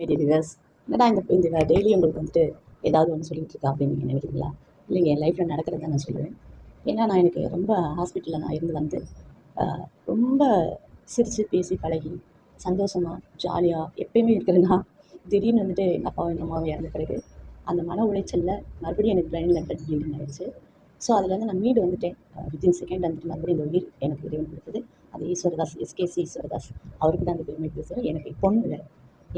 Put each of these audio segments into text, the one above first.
Media என்னடா இந்த இந்த டெய்லி உங்களுக்கு வந்துட்டு ஏதாவது ஒன்று சொல்லிகிட்டு இருக்கா அப்படின்னு நீங்கள் நினைக்கிறீங்களா? இல்லைங்க என் லைஃப்பில் நடக்கிறத நான் சொல்லுவேன். ஏன்னா நான் எனக்கு ரொம்ப ஹாஸ்பிட்டலில் நான் இருந்து வந்து ரொம்ப சிரித்து பேசி பழகி சந்தோஷமாக ஜாலியாக எப்பயுமே இருக்கிறேன்னா திடீர்னு வந்துட்டு எங்கள் அப்பாவும் எங்கள் அம்மாவும் இறந்த பிறகு அந்த மன உளைச்சலில் மறுபடியும் எனக்கு பிரெயினில் பிளட் ப்ளீடிங் ஆகிடுச்சு ஸோ அதுலேருந்து நான் மீடு வந்துட்டேன். வித்தின் செகண்ட் வந்துட்டு மறுபடியும் இந்த உயிர் எனக்கு இறைவன் கொடுத்தது. அது ஈஸ்வரதாஸ் எஸ்கேசி ஈஸ்வரதாஸ் அவருக்கு தான் அந்த பெருமை பேசுகிறேன் எனக்கு பொண்ணு இல்லை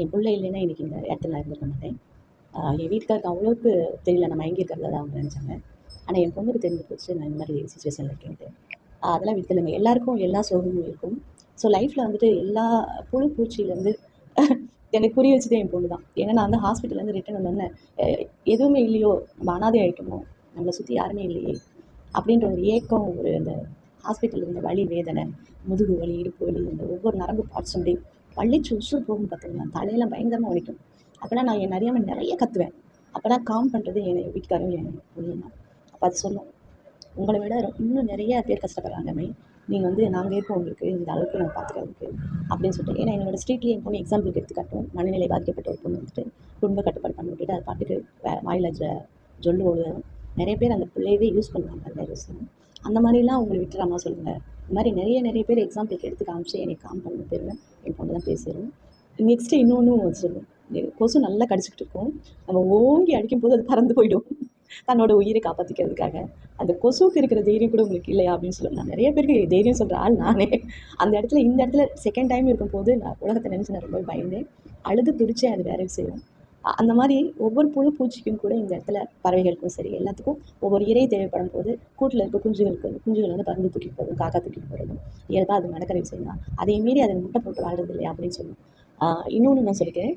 என் பிள்ளை இல்லைன்னா இன்றைக்கி இந்த இடத்துல இருந்திருக்க மாட்டேன். என் வீட்டுக்காருக்கு அவ்வளோக்கு தெரியல. நம்ம எங்கே இருக்கிறதா தான் அவங்க நினச்சாங்க. ஆனால் என் பொண்ணுக்கு தெரிஞ்சு போச்சு. நான் இந்த மாதிரி சுச்சுவேஷனில் இருக்கேன்ட்டு. அதெல்லாம் விற்றுலங்க எல்லாருக்கும் எல்லா சோகமும் இருக்கும். ஸோ லைஃப்பில் வந்துட்டு எல்லா புழு பூச்சியிலேருந்து எனக்கு புரிய வச்சதே என் பொண்ணு தான். ஏன்னா நான் வந்து ஹாஸ்பிட்டல்லேருந்து ரிட்டன் வந்தோடனே எதுவுமே இல்லையோ நம்ம அனாதை ஆகிட்டோமோ நம்மளை சுற்றி யாருமே இல்லையே அப்படின்ற ஒரு ஏக்கம் ஒரு அந்த ஹாஸ்பிட்டலில் இருந்த வலி வேதனை முதுகு வலி இடுப்பு வலி இந்த ஒவ்வொரு நரம்பு பார்ட்ஸும் அப்படியே பள்ளிச்சு உசுறு போகும் பார்த்தீங்களா தலையெல்லாம் பயங்கரமாக வலிக்கும். அப்போலாம் நான் என் அறியாமல் நிறைய கற்றுவேன் அப்போலாம் காம் பண்ணுறது என் வீட்டுக்காரும் என் பொண்ணுமா அப்போ அது சொல்லும். உங்களை விட இன்னும் நிறைய பேர் கஷ்டப்படுறாங்கமே நீங்கள் வந்து நாங்கள் இருக்கோம் உங்களுக்கு இந்த அளவுக்கு நாங்கள் பார்த்துக்கிறதுக்கு அப்படின்னு சொல்லிட்டு. ஏன்னா என்னோடய ஸ்ட்ரீட்லேயே என் பொண்ணு எக்ஸாம்பிளுக்கு எடுத்துக்காட்டும். மனநிலை பாதிக்கப்பட்ட ஒரு பொண்ணு வந்துட்டு குடும்ப கட்டுப்பாடு பண்ண விட்டுட்டு அது பாட்டுக்கு வே- வாயில ஜ ஜொல்லு ஓடுதும் நிறைய பேர் அந்த பிள்ளையவே யூஸ் பண்ணுவாங்க அந்த யூஸ் அந்த மாதிரிலாம் உங்களை விட்டுறாமல் சொல்லுங்கள் இது மாதிரி நிறைய நிறைய பேர் எக்ஸாம்பிளுக்கு எடுத்து காமிச்சு என்னை காம் பண்ண பேருங்க என் பொண்ணு தான் பேசிடுவேன் நெக்ஸ்ட்டு இன்னொன்றும் சொல்லுவோம் கொசு நல்லா கடிச்சிக்கிட்டு இருக்கும். நம்ம ஓங்கி அடிக்கும்போது அது பறந்து போயிடும். தன்னோட உயிரை காப்பாற்றிக்கிறதுக்காக அந்த கொசுவுக்கு இருக்கிற தைரியம் கூட உங்களுக்கு இல்லையா அப்படின்னு சொல்லுவேன் நான் நிறைய பேருக்கு தைரியம் சொல்கிற ஆள் நானே. அந்த இடத்துல இந்த இடத்துல செகண்ட் டைம் இருக்கும்போது நான் உலகத்தை நினச்சி நான் ரொம்ப பயந்தேன். அழுது துடிச்சேன் அது வேற விஷயம். அந்த மாதிரி ஒவ்வொரு புழு பூச்சிக்கும் கூட இந்த இடத்துல பறவைகளுக்கும் சரி எல்லாத்துக்கும் ஒவ்வொரு இறை தேவைப்படும் போது கூட்டில் இருக்க குஞ்சுகளுக்கு குஞ்சுகள் வந்து பறந்து தூக்கிட்டு போகிறது காக்கா தூக்கிட்டு போகிறதும் இயல்பாக அது நடக்கிற விஷயம் தான் அதே மீறி அதை முட்டை போட்டு வாழ்றது இல்லையா அப்படின்னு சொல்லுவோம். இன்னொன்று நான் சொல்லிக்கிறேன்.